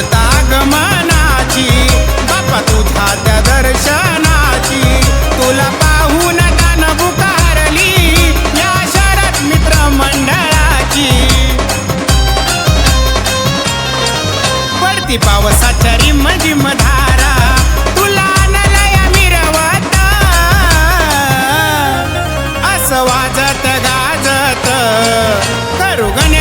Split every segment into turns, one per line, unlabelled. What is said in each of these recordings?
आतुरता गमनाची बापा तुझा त्या दर्शनाची. तुला पाहून दान बुकारली या शरद मित्र मंडळाची. पडती पावसाच्या रिम जिम धारा तुला नलया मिरवत. असं वाजत गाजत करू गणरायाचे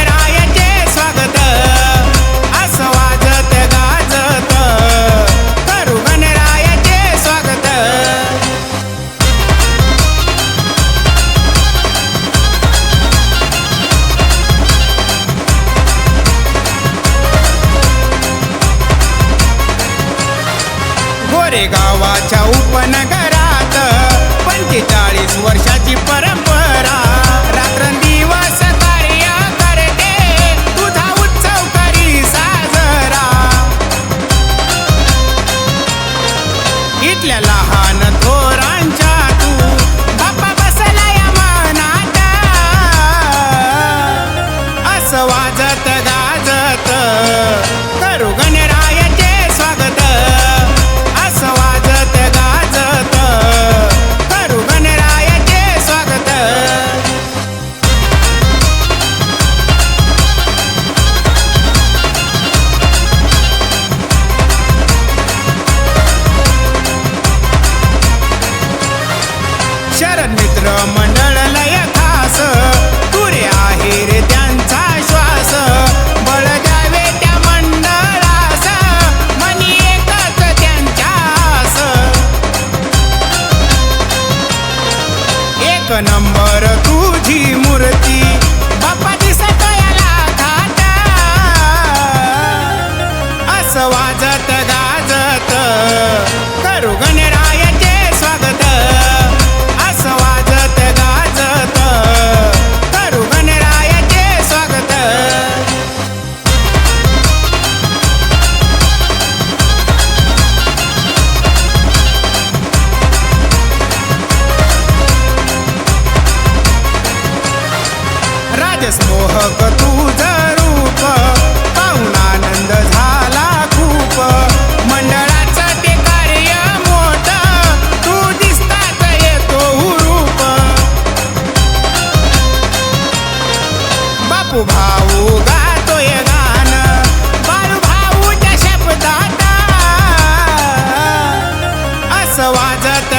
गोरेगावाच्या उपनगरात पंचेचाळीस वर्षाची परंपरा शरण मित्र मंडळ लय खास. पुरे आहे रे त्यांचा श्वास. बळ द्यावे त्या मंडळास. मनी एकच त्यांच्यास एक नंबर तुझी मूर्ती. राजस मोहक तुझं रूप? पाहून झाला खूप. मंडळाचं ते कार्य मोठ. तू दिसतात येतो रूप बापू भाऊ गातोय गाण. बाळू भाऊच्या शब्दात. असं वाजत